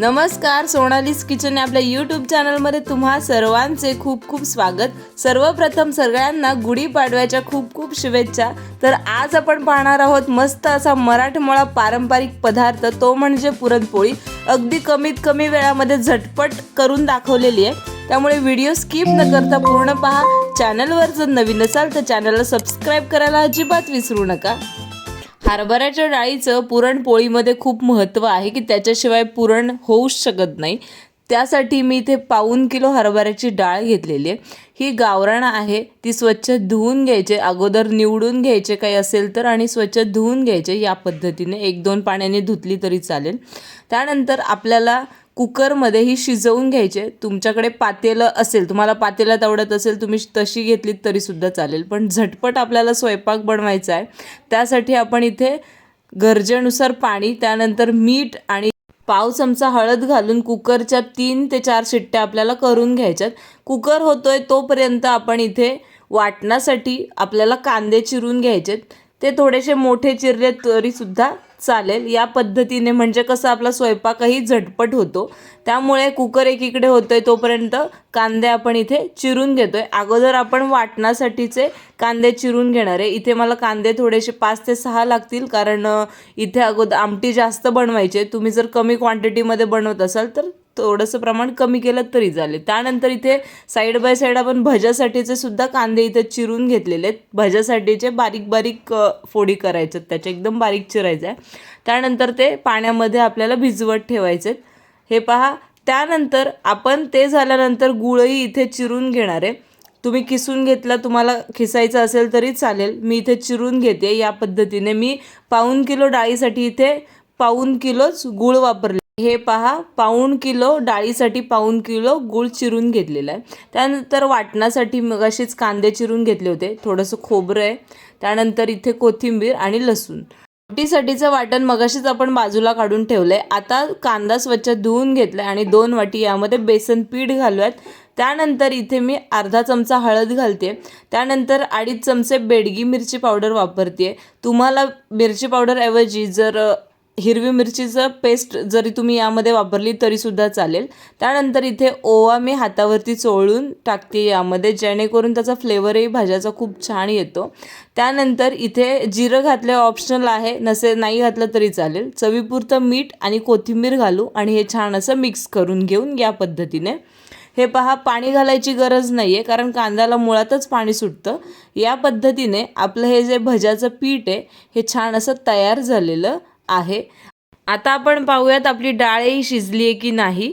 नमस्कार सोनालीस किचन आपल्या यूट्यूब चॅनलमध्ये तुम्हा सर्वांचे खूप खूप स्वागत. सर्वप्रथम सगळ्यांना गुढीपाडव्याच्या खूप खूप शुभेच्छा. तर आज आपण पाहणार आहोत मस्त असा मराठमोळा पारंपरिक पदार्थ तो म्हणजे पुरणपोळी. अगदी कमीत कमी वेळामध्ये झटपट करून दाखवलेली आहे. त्यामुळे व्हिडिओ स्किप न करता पूर्ण पहा. चॅनलवर जर नवीन असाल तर चॅनलला सबस्क्राईब करायला अजिबात विसरू नका. हरभऱ्याच्या डाळीचं पुरणपोळीमध्ये खूप महत्त्व आहे की त्याच्याशिवाय पुरण होऊच शकत नाही. त्यासाठी मी इथे पाऊन किलो हरभऱ्याची डाळ घेतलेली आहे. ही गावराण आहे. ती स्वच्छ धुवून घ्यायचे. अगोदर निवडून घ्यायचे काही असेल तर आणि स्वच्छ धुवून घ्यायचे या पद्धतीने. एक दोन पाण्याने धुतली तरी चालेल. त्यानंतर आपल्याला कुकरमध्येही शिजवून घ्यायचे. तुमच्याकडे पातेलं असेल तुम्हाला पातेल्यात आवडत असेल तुम्ही तशी घेतलीत तरीसुद्धा चालेल. पण झटपट आपल्याला स्वयंपाक बनवायचा आहे. त्यासाठी आपण इथे गरजेनुसार पाणी त्यानंतर मीठ आणि पाव चमचा हळद घालून कुकरच्या तीन ते चार शिट्ट्या आपल्याला करून घ्यायच्यात. कुकर होतोय तोपर्यंत आपण इथे वाटण्यासाठी आपल्याला कांदे चिरून घ्यायचेत. ते थोडेसे मोठे चिरले तरीसुद्धा चालेल. या पद्धतीने म्हणजे कसं आपला स्वयंपाकही झटपट होतो. त्यामुळे कुकर एकीकडे होतोय तोपर्यंत कांदे आपण इथे चिरून घेतोय. अगोदर आपण वाटण्यासाठीचे कांदे चिरून घेणार आहे. इथे मला कांदे थोडेसे पाच ते सहा लागतील कारण इथे अगोदर आमटी जास्त बनवायची आहे. तुम्ही जर कमी क्वांटिटीमध्ये बनवत असाल तर थोडंसं प्रमाण कमी केलं तरी चालेल. त्यानंतर इथे साईड बाय साईड आपण भज्यासाठीचे सुद्धा कांदे इथे चिरून घेतलेले आहेत. भज्यासाठीचे बारीक बारीक फोडी करायचे त्याचे एकदम बारीक चिरायचं आहे त्यानंतर ते पाण्यामध्ये आपल्याला भिजवत ठेवायचे हे पहा. त्यानंतर आपण ते झाल्यानंतर गुळही इथे चिरून घेणार आहे. तुम्ही किसून घेतला तुम्हाला खिसायचं असेल तरी चालेल. मी इथे चिरून घेते. या पद्धतीने मी पाऊन किलो डाळीसाठी इथे पाऊन किलोच गूळ वापरले हे पहा पाऊण किलो डाळीसाठी पाऊण किलो गूळ चिरून घेतलेला आहे. त्यानंतर वाटणासाठी मग असेच कांदे चिरून घेतले होते. थोडंसं खोबरं आहे. त्यानंतर इथे कोथिंबीर आणि लसूण. रोटीसाठीचं वाटण मगाशीच आपण बाजूला काढून ठेवलं आहे आता कांदा स्वच्छ धुवून घेतलाय आणि दोन वाटी यामध्ये बेसन पीठ घालूयात त्यानंतर इथे मी अर्धा चमचा हळद घालते त्यानंतर अडीच चमचे बेडगी मिरची पावडर वापरते तुम्हाला मिरची पावडरऐवजी जर हिरवी मिरचीचं पेस्ट जरी तुम्ही यामध्ये वापरली तरीसुद्धा चालेल. त्यानंतर इथे ओवा मी हातावरती चोळून टाकते यामध्ये जेणेकरून त्याचा फ्लेवरही भाज्याचा खूप छान येतो. त्यानंतर इथे जिरं घातले ऑप्शनल आहे नसे नाही घातलं तरी चालेल. चवीपुरतं मीठ आणि कोथिंबीर घालू आणि हे छान असं मिक्स करून घेऊन या पद्धतीने. हे पहा पाणी घालायची गरज नाही आहे कारण कांद्याला मुळातच पाणी सुटतं. या पद्धतीने आपलं हे जे भज्याचं पीठ आहे हे छान असं तयार झालेलं आहे. आता आपण पाहूयात आपली डाळही शिजली आहे की नाही.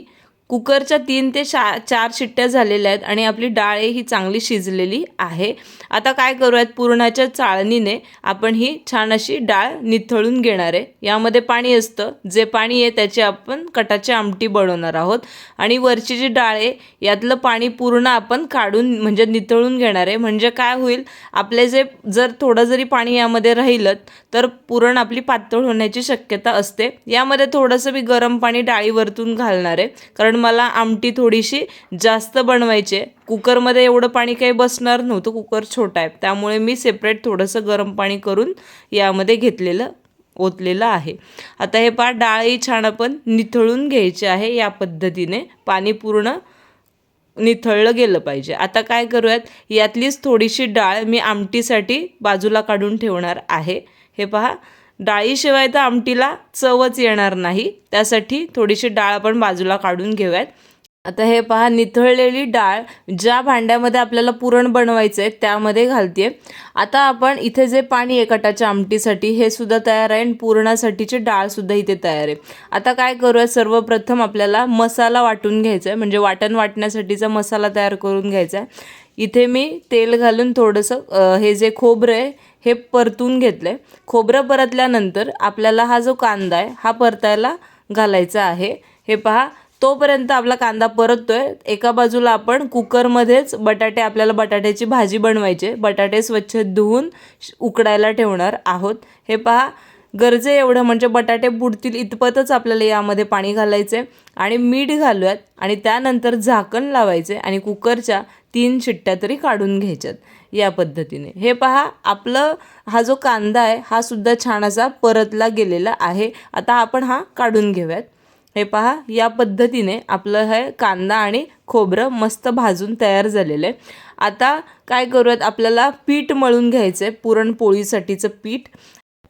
कुकरच्या तीन ते शा चार शिट्ट्या झालेल्या आहेत आणि आपली डाळ ही चांगली शिजलेली आहे. आता काय करूयात? पुरणाच्या चाळणीने आपण ही छान अशी डाळ निथळून घेणार आहे. यामध्ये पाणी असतं. जे पाणी आहे त्याची आपण कटाची आमटी बनवणार आहोत. आणि वरची जी डाळ आहे यातलं पाणी पूर्ण आपण काढून म्हणजे निथळून घेणार आहे. म्हणजे काय होईल? आपले जे जर थोडं जरी पाणी यामध्ये राहिलं तर पुरण आपली पातळ होण्याची शक्यता असते. यामध्ये थोडंसं मी गरम पाणी डाळीवरतून घालणार आहे. कारण मला आमटी थोडीशी जास्त बनवायची आहे. कुकरमध्ये एवढं पाणी काही बसणार नव्हतं कुकर छोटा आहे. त्यामुळे मी सेपरेट थोडंसं गरम पाणी करून यामध्ये घेतलेलं ओतलेलं आहे. आता हे पा डाळही छान आपण निथळून घ्यायची आहे या पद्धतीने. पाणी पूर्ण निथळलं गेलं पाहिजे. आता काय करूयात यातलीच थोडीशी डाळ मी आमटीसाठी बाजूला काढून ठेवणार आहे. हे पहा डाळीशिवाय तर आमटीला चवच येणार नाही. त्यासाठी थोडीशी डाळ आपण बाजूला काढून घेऊयात. आता हे पहा निथळलेली डाळ ज्या भांड्यामध्ये आपल्याला पुरण बनवायचं आहे त्यामध्ये घालते आता आपण इथे जे पाणी आहे कटाच्या आमटीसाठी हे सुद्धा तयार आहे आणि पुरणासाठीची डाळसुद्धा इथे तयार आहे. आता काय करूया सर्वप्रथम आपल्याला मसाला वाटून घ्यायचा आहे म्हणजे वाटण वाटण्यासाठीचा मसाला तयार करून घ्यायचा आहे इथे मी तेल घालून थोडंसं हे जे खोबरं आहे हे परतून घेतलं आहे खोबरं परतल्यानंतर आपल्याला हा जो कांदा आहे हा परतायला घालायचा आहे. हे पहा तोपर्यंत आपला कांदा परततो आहे एका बाजूला आपण कुकरमध्येच बटाटे आपल्याला बटाट्याची भाजी बनवायची आहे. बटाटे स्वच्छ धुवून श- उकडायला ठेवणार आहोत. हे पहा गरजे एवढं म्हणजे बटाटे बुडतील इतपतच आपल्याला यामध्ये पाणी घालायचे आणि मीठ घालूयात आणि त्यानंतर झाकण लावायचे आणि कुकरच्या तीन शिट्ट्या तरी काढून घ्यायच्यात या पद्धतीने. हे पहा आपलं हा जो कांदा आहे हा सुद्धा छान असा परतला गेलेला आहे. आता आपण हा काढून घेऊयात. हे पहा या पद्धतीने आपलं हे कांदा आणि खोबरं मस्त भाजून तयार झालेलं आहे. आता काय करूयात आपल्याला पीठ मळून घ्यायचं आहे पुरणपोळीसाठीचं पीठ.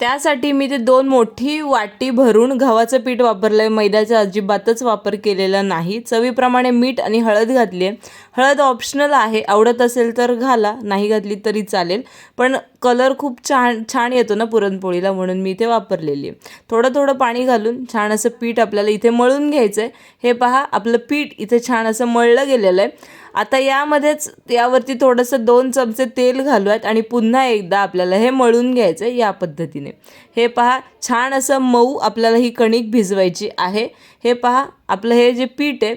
त्यासाठी मी ते दोन मोठी वाटी भरून गव्हाचं पीठ वापरलं आहे मैद्याचा अजिबातच वापर केलेला नाही. चवीप्रमाणे मीठ आणि हळद घातली आहे हळद ऑप्शनल आहे. आवडत असेल तर घाला. नाही घातली तरी चालेल. पण कलर खूप छान छान येतो ना पुरणपोळीला म्हणून मी इथे वापरलेली आहे थोडं थोडं पाणी घालून छान असं पीठ आपल्याला इथे मळून घ्यायचं आहे हे पहा आपलं पीठ इथे छान असं मळलं गेलेलं आहे आता यामध्येच यावरती थोडंसं दोन चमचे तेल घालूयात आणि पुन्हा एकदा आपल्याला हे मळून घ्यायचं आहे या पद्धतीने. हे पहा छान असं मऊ आपल्याला ही कणिक भिजवायची आहे. हे पहा आपलं हे जे पीठ आहे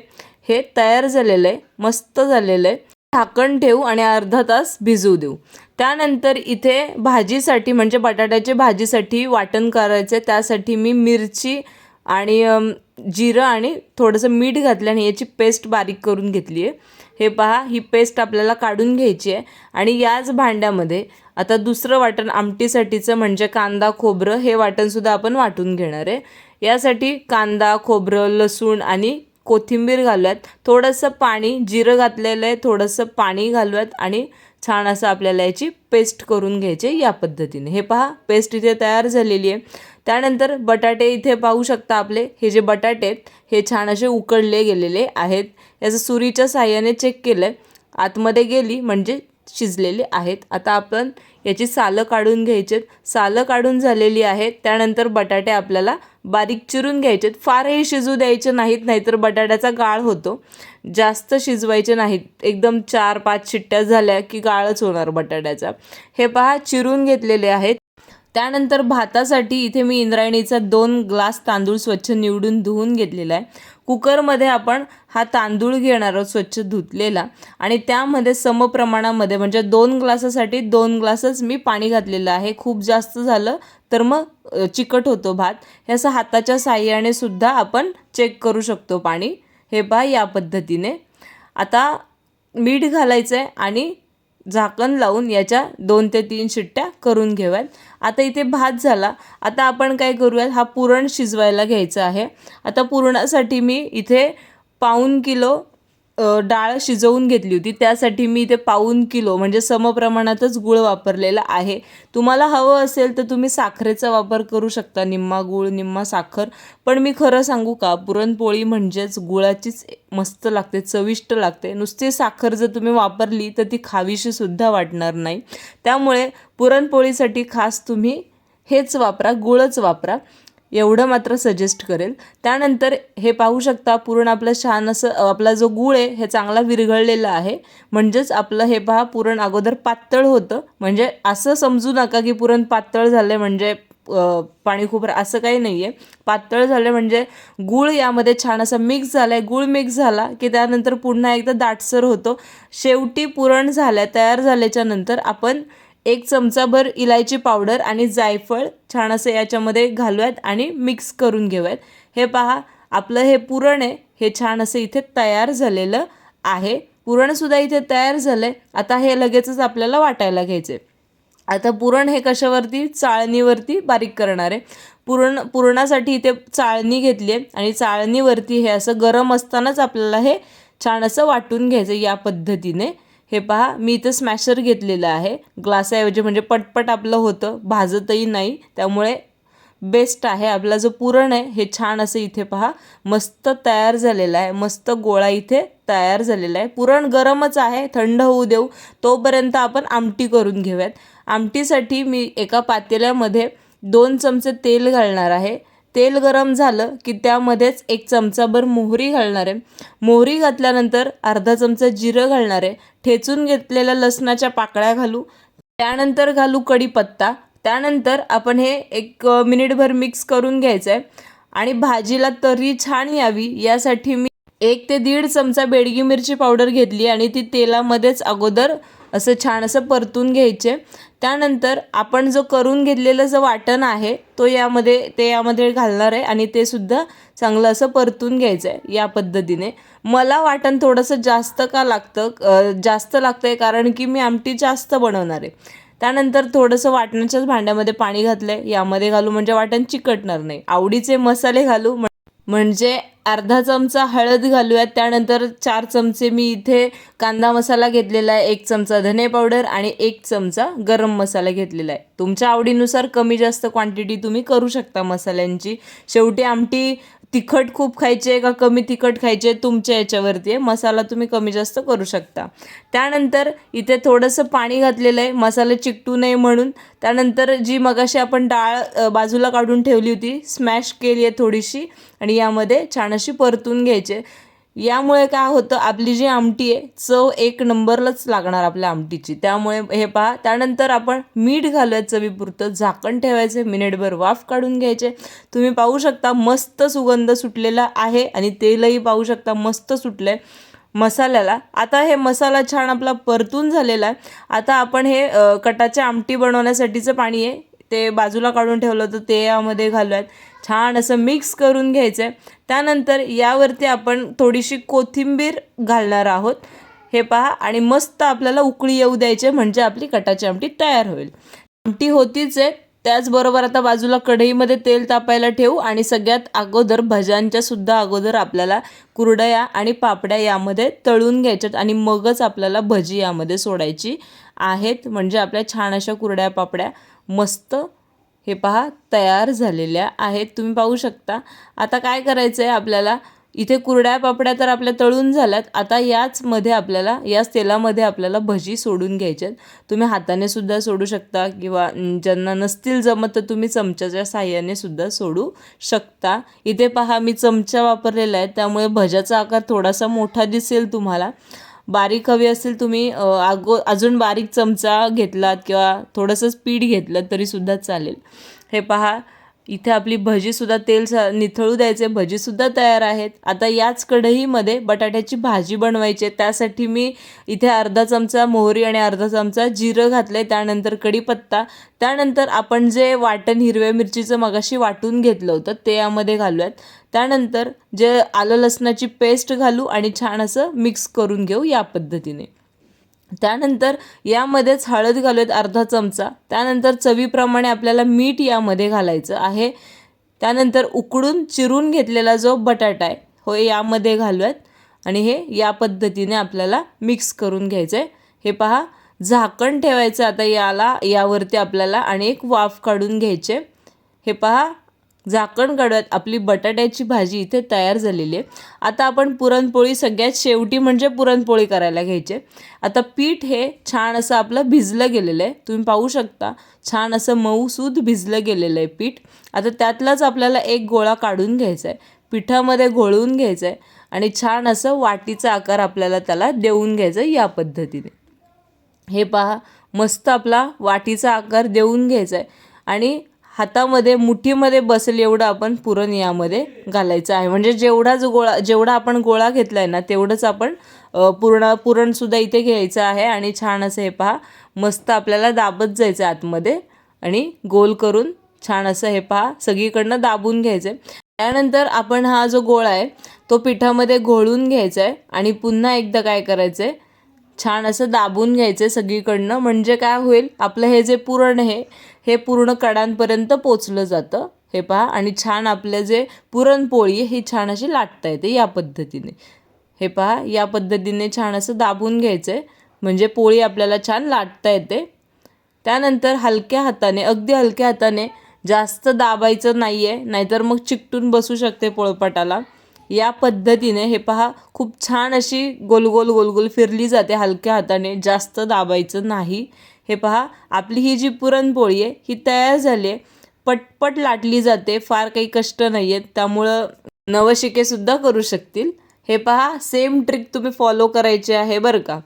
हे तयार झालेलं आहे मस्त झालेलं आहे झाकण ठेवू आणि अर्धा तास भिजवू देऊ. त्यानंतर इथे भाजीसाठी म्हणजे बटाट्याच्या भाजीसाठी वाटण करायचं आहे त्यासाठी मी मिरची आणि जिरं आणि थोडंसं मीठ घातलं आणि याची पेस्ट बारीक करून घेतली आहे हे पहा ही पेस्ट आपल्याला काढून घ्यायची आहे. आणि याच भांड्यामध्ये आता दुसरं वाटण आमटीसाठीचं म्हणजे कांदा खोबरं हे वाटणसुद्धा आपण वाटून घेणार आहे. यासाठी कांदा खोबरं लसूण आणि कोथिंबीर घालूयात. थोडंसं पाणी जिरं घातलेलं आहे थोडंसं पाणी घालूयात आणि छान असं आपल्याला याची पेस्ट करून घ्यायची या पद्धतीने. हे पहा पेस्ट इथे तयार झालेली आहे. त्यानंतर बटाटे इथे पाहू शकता आपले. हे जे बटाटे आहेत हे छान असे उकडले गेलेले आहेत. याचं सुरीच्या साह्याने चेक केलं आहे आतमध्ये गेली म्हणजे शिजलेले आहेत. आता आपण याची सालं काढून घ्यायचेत आहेत. सालं काढून झालेली आहेत. त्यानंतर बटाटे आपल्याला बारीक चिरून घ्यायचे आहेत. फारही शिजू द्यायचे नाहीत नाहीतर बटाट्याचा गाळ होतो. जास्त शिजवायचे नाहीत. एकदम चार पाच शिट्ट्या झाल्या की गाळच होणार बटाट्याचा. हे पहा चिरून घेतलेले आहेत. त्यानंतर भातासाठी इथे मी इंद्रायणीचा दोन ग्लास तांदूळ स्वच्छ निवडून धुवून घेतलेला आहे. कुकरमध्ये आपण हा तांदूळ घेणार आहोत स्वच्छ धुतलेला. आणि त्यामध्ये समप्रमाणामध्ये म्हणजे दोन ग्लासासाठी दोन ग्लासच मी पाणी घातलेलं आहे. खूप जास्त झालं तर मग चिकट होतो भात. हे असं हाताच्या साह्याने सुद्धा आपण चेक करू शकतो पाणी. हे पहा या पद्धतीने. आता मीठ घालायचं आहे आणि झाकण लावून याच्या दोन ते तीन शिट्ट्या करून घेऊयात. आता इथे भात झाला. आता आपण काय करूयात? हा पुरण शिजवायला घ्यायचा आहे. आता पुरणासाठी मी इथे पाऊण किलो डाळ शिजवून घेतली होती. त्यासाठी मी इथे पाऊन किलो म्हणजे समप्रमाणातच गुळ वापरलेला आहे. तुम्हाला हवं असेल तर तुम्ही साखरेचा वापर करू शकता. निम्मा गुळ निम्मा साखर. पण मी खरं सांगू का पुरणपोळी म्हणजेच गुळाचीच मस्त लागते चविष्ट लागते. नुसती साखर जर तुम्ही वापरली तर ती खावीशीसुद्धा वाटणार नाही. त्यामुळे पुरणपोळीसाठी खास तुम्ही हेच वापरा गुळच वापरा. एवढं मात्र सजेस्ट करेल. त्यानंतर हे पाहू शकता पुरण आपलं छान असं आपला जो गूळ आहे हे चांगला विरघळलेला आहे. म्हणजेच आपलं हे पहा पुरण अगोदर पातळ होतं. म्हणजे असं समजू नका की पुरण पातळ झालं म्हणजे पाणी खूप असं काही नाही आहे पातळ झालं म्हणजे गूळ यामध्ये छान असा मिक्स झाला आहे गूळ मिक्स झाला की त्यानंतर पुन्हा एकदा दाटसर होतो. शेवटी पुरण झालं तयार झाल्याच्यानंतर आपण एक चमचाभर इलायची पावडर आणि जायफळ छान असं याच्यामध्ये घालूयात आणि मिक्स करून घेऊयात. हे पहा आपलं हे पुरण आहे हे छान असं इथे तयार झालेलं आहे. पुरणसुद्धा इथे तयार झालं आहे आता हे लगेचच आपल्याला वाटायला घ्यायचं आहे आता पुरण हे कशावरती? चाळणीवरती बारीक करणार आहे. पुरण पुरणासाठी इथे चाळणी घेतली आहे आणि चाळणीवरती हे असं गरम असतानाच आपल्याला हे छान असं वाटून घ्यायचं या पद्धतीने. हे पहा मी इथं स्मॅशर घेतलेलं आहे. ग्लासाऐवजी म्हणजे पटपट आपलं होतं भाजतही नाही. त्यामुळे बेस्ट आहे आपला जो पुरण आहे हे छान असं इथे पहा. मस्त तयार झालेलं आहे मस्त गोळा इथे तयार झालेला आहे. पुरण गरमच आहे थंड होऊ देऊ. तोपर्यंत आपण आमटी करून घेऊयात. आमटीसाठी मी एका पातेल्यामध्ये दोन चमचे तेल घालणार आहे. तेल गरम झालं की त्यामध्येच एक चमचाभर मोहरी घालणार आहे. मोहरी घातल्यानंतर अर्धा चमचा जिरं घालणार आहे. ठेचून घेतलेल्या लसणाच्या पाकळ्या घालू. त्यानंतर घालू कढीपत्ता. त्यानंतर आपण हे एक मिनिटभर मिक्स करून घ्यायचं आहे. आणि भाजीला तरी छान यावी. यासाठी मी एक ते दीड चमचा बेडगी मिरची पावडर घेतली आणि ती तेलामध्येच अगोदर असं छान असं परतून घ्यायचे त्यानंतर आपण जो करून घेतलेलं जो वाटण आहे तो यामध्ये ते यामध्ये घालणार आहे आणि ते सुद्धा चांगलं असं परतून घ्यायचं आहे या पद्धतीने. मला वाटण थोडंसं जास्त का लागतं जास्त लागतं आहे कारण की मी आमटी जास्त बनवणार आहे. त्यानंतर थोडंसं वाटणाच्याच भांड्यामध्ये पाणी घातलं आहे यामध्ये घालू म्हणजे वाटण चिकटणार नाही. आवडीचे मसाले घालू म्हणजे अर्धा चमचा हळद घालूयात त्यानंतर चार चमचे मी इथे कांदा मसाला घेतलेला आहे एक चमचा धने पावडर आणि एक चमचा गरम मसाला घेतलेला आहे. तुमच्या आवडीनुसार कमी जास्त क्वांटिटी तुम्ही करू शकता मसाल्यांची. शेवटी आमटी तिखट खूप खायचे का कमी तिखट खायचे तुमच्या याच्यावरती आहे. मसाला तुम्ही कमी जास्त करू शकता. त्यानंतर इथे थोडंसं पाणी घातलेलं आहे. मसाला चिकटू नये म्हणून. त्यानंतर जी मगाशी आपण डाळ बाजूला काढून ठेवली होती स्मॅश केली आहे थोडीशी. आणि यामध्ये छान अशी परतून घ्यायचे यामुळे काय होतं आपली जी आमटी आहे चव एक नंबरलाच लागणार आपल्या आमटीची. त्यामुळे हे पहा त्यानंतर आपण मीठ घालूयात चवीपुरतं झाकण ठेवायचे मिनिटभर वाफ काढून घ्यायचे. तुम्ही पाहू शकता मस्त सुगंध सुटलेला आहे आणि तेलही पाहू शकता मस्त सुटलं आहे मसाल्याला. आता हे मसाला छान आपला परतून झालेला आहे. आता आपण हे कटाच्या आमटी बनवण्यासाठीचं पाणी आहे ते बाजूला काढून ठेवलं होतं ते यामध्ये घालूयात छान असं मिक्स करून घ्यायचं आहे त्यानंतर यावरती आपण थोडीशी कोथिंबीर घालणार आहोत. हे पहा आणि मस्त आपल्याला उकळी येऊ द्यायचे म्हणजे आपली कटाची आमटी तयार होईल. आमटी होतीच आहे त्याचबरोबर आता बाजूला कढईमध्ये तेल तापायला ठेवू आणि सगळ्यात अगोदर भज्यांच्या सुद्धा अगोदर आपल्याला कुरडया आणि पापड्या यामध्ये तळून घ्यायच्यात आणि मगच आपल्याला भजी यामध्ये सोडायची आहेत. म्हणजे आपल्या छान अशा कुरड्या पापड्या मस्त हे पहा तयार झालेल्या आहेत. तुम्ही पाहू शकता. आता काय करायचं आहे आपल्याला? इथे कुरड्या पापड्या तर आपल्या तळून झाल्यात. आता याचमध्ये आपल्याला याच तेलामध्ये आपल्याला भजी सोडून घ्यायच्यात तुम्ही हाताने सुद्धा सोडू शकता किंवा ज्यांना नसतील जमत तर तुम्ही चमच्याच्या साह्याने सुद्धा सोडू शकता. इथे पहा मी चमचा वापरलेला आहे. त्यामुळे भज्याचा आकार थोडासा मोठा दिसेल तुम्हाला. बारीक हवी असेल तुम्ही अगो अजून बारीक चमचा घेतलात किंवा थोडंसं पीठ घेतलं तरीसुद्धा चालेल. हे पहा इथे आपली भजीसुद्धा तेल सा निथळू द्यायचे भजीसुद्धा तयार आहेत. आता याच कढईमध्ये बटाट्याची भाजी बनवायची आहे. त्यासाठी मी इथे अर्धा चमचा मोहरी आणि अर्धा चमचा जिरं घातलं आहे त्यानंतर कढीपत्ता. त्यानंतर आपण जे वाटण हिरव्या मिरचीचं मगाशी वाटून घेतलं होतं ते यामध्ये घालूयात. त्यानंतर जे आलं लसणाची पेस्ट घालू आणि छान असं मिक्स करून घेऊ या पद्धतीने. त्यानंतर यामध्येच हळद घालूयात अर्धा चमचा. त्यानंतर चवीप्रमाणे आपल्याला मीठ यामध्ये घालायचं आहे. त्यानंतर उकडून चिरून घेतलेला जो बटाटा आहे हो यामध्ये घालूयात. आणि हे या पद्धतीने आपल्याला मिक्स करून घ्यायचं आहे हे पहा झाकण ठेवायचं आता याला यावरती आपल्याला आणि एक वाफ काढून घ्यायचे. हे पहा झाकण काढूयात आपली बटाट्याची भाजी इथे तयार झालेली आहे. आता आपण पुरणपोळी सगळ्यात शेवटी म्हणजे पुरणपोळी करायला घ्यायचे आता पीठ हे छान असं आपलं भिजलं गेलेलं आहे. तुम्ही पाहू शकता छान असं मऊसूद भिजलं गेलेलं आहे पीठ. आता त्यातलाच आपल्याला एक गोळा काढून घ्यायचा आहे. पिठामध्ये घोळवून घ्यायचं आहे आणि छान असं वाटीचा आकार आपल्याला त्याला देऊन घ्यायचं आहे या पद्धतीने. हे पहा मस्त आपला वाटीचा आकार देऊन घ्यायचा आहे. आणि हातामध्ये मुठीमध्ये बसेल एवढं आपण पुरण यामध्ये घालायचं आहे. म्हणजे जेवढा जो गोळा जेवढा आपण गोळा घेतला आहे ना तेवढंच आपण पूर्ण पुरणसुद्धा इथे घ्यायचं आहे आणि छान असं हे पहा मस्त आपल्याला दाबत जायचं आहे आतमध्ये आणि गोल करून छान असं हे पहा सगळीकडनं दाबून घ्यायचं आहे त्यानंतर आपण हा जो गोळा आहे तो पिठामध्ये घोळून घ्यायचा आहे आणि पुन्हा एकदा काय करायचं आहे छान असं दाबून घ्यायचं आहे सगळीकडनं. म्हणजे काय होईल आपलं हे जे पुरण आहे हे पूर्ण कडांपर्यंत पोचलं जातं. हे पहा आणि छान आपलं जे पुरणपोळी आहे ही छान अशी लाटता येते या पद्धतीने. हे पहा या पद्धतीने छान असं दाबून घ्यायचं आहे म्हणजे पोळी आपल्याला छान लाटता येते. त्यानंतर हलक्या हाताने अगदी हलक्या हाताने जास्त दाबायचं नाही आहे नाहीतर मग चिकटून बसू शकते पोळपाटाला. या पद्धतीने हे पहा खूप छान अशी गोल गोल गोल गोल फिरली जाते हलक्या हाताने जास्त दाबायचं नाही. हे पहा आपली ही जी पुरणपोळी आहे ही तयार झाली आहे. पटपट लाटली जाते फार काही कष्ट नाही आहेत त्यामुळं नवशिकेसुद्धा करू शकतील. हे पहा सेम ट्रिक तुम्ही फॉलो करायची आहे बरं का.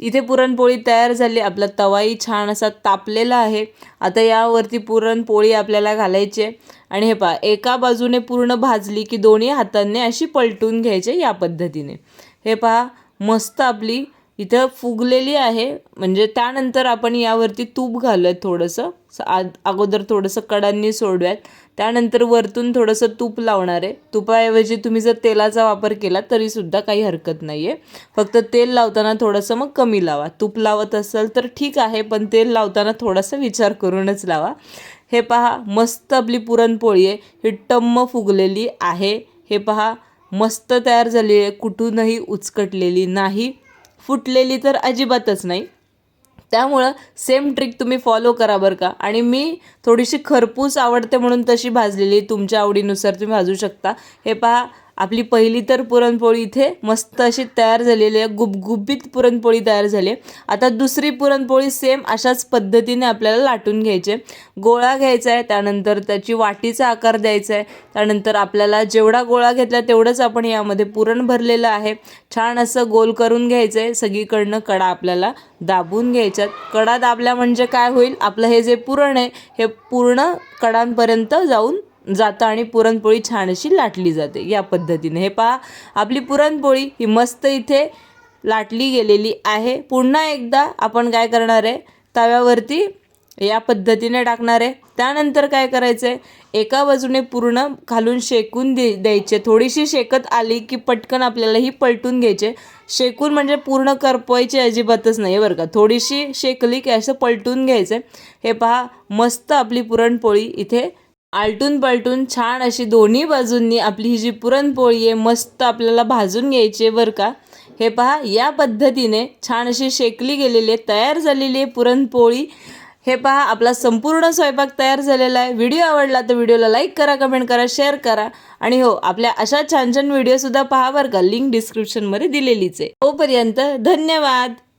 इथे पुरणपोळी तयार झाली. आपला तवाही छान असा तापलेला आहे. आता यावरती पुरणपोळी आपल्याला घालायची आहे. आणि हे पहा एका बाजूने पूर्ण भाजली की दोन्ही हातांनी अशी पलटून घ्यायचे या पद्धतीने. हे पहा मस्त आपली इथं फुगलेली आहे. म्हणजे त्यानंतर आपण यावरती तूप घालूयात थोडंसं. आ- अगोदर थोडंसं कडांनी सोडूयात. त्यानंतर वरतून थोडंसं तूप लावणार आहे. तुपाऐवजी तुम्ही जर तेलाचा वापर केला तरीसुद्धा काही हरकत नाही आहे फक्त तेल लावताना थोडंसं मग कमी लावा. तूप लावत असाल तर ठीक आहे पण तेल लावताना थोडासा विचार करूनच लावा. हे पहा मस्त आपली पुरणपोळी आहे. ही टम्म फुगलेली आहे. हे पहा मस्त तयार झाली आहे. कुठूनही उचकटलेली नाही. फुटलेली तर अजिबातच नाही. त्यामुळं सेम ट्रिक तुम्ही फॉलो करा बरं का. आणि मी थोडीशी खरपूस आवडते म्हणून तशी भाजलेली तुमच्या आवडीनुसार तुम्ही भाजू शकता. हे पहा आपली पहिली तर पुरणपोळी इथे मस्त अशी तयार झालेली आहे. गुबगुबीत पुरणपोळी तयार झाली आहे. आता दुसरी पुरणपोळी सेम अशाच पद्धतीने आपल्याला लाटून घ्यायचे गोळा घ्यायचा आहे त्यानंतर त्याची वाटीचा आकार द्यायचा आहे. त्यानंतर आपल्याला जेवढा गोळा घेतला तेवढंच आपण यामध्ये पुरण भरलेलं आहे. छान असं गोल करून घ्यायचं आहे. सगळीकडनं कडा आपल्याला दाबून घ्यायच्यात कडा दाबल्या म्हणजे काय होईल? आपलं हे जे पुरण आहे हे पूर्ण कडांपर्यंत जाऊन जातं आणि पुरणपोळी छान अशी लाटली जाते. या पद्धतीने. हे पहा आपली पुरणपोळी ही मस्त इथे लाटली गेलेली आहे. पुन्हा एकदा आपण काय करणार आहे? तव्यावरती या पद्धतीने टाकणार आहे. त्यानंतर काय करायचं आहे एका बाजूने पूर्ण खालून शेकून दे द्यायचे. थोडीशी शेकत आली की पटकन आपल्याला ही पलटून घ्यायचे. शेकून म्हणजे पूर्ण करपवायची अजिबातच नाही बरं का. थोडीशी शेकली की असं पलटून घ्यायचं हे पहा मस्त आपली पुरणपोळी इथे आलटून पलटून छान अशी दोन्ही बाजूंनी आपली ही जी पुरणपोळी आहे मस्त आपल्याला भाजून घ्यायची आहे बरं का? हे पहा या पद्धतीने छान अशी शेकली गेलेली आहे तयार झालेली आहे पुरणपोळी. हे पहा आपला संपूर्ण स्वयंपाक तयार झालेला आहे. व्हिडिओ आवडला तर व्हिडिओला लाईक करा कमेंट करा शेअर करा. आणि हो आपल्या अशा छान छान व्हिडिओसुद्धा पहा बरं का लिंक डिस्क्रिप्शनमध्ये दिलेलीच आहे. तोपर्यंत धन्यवाद!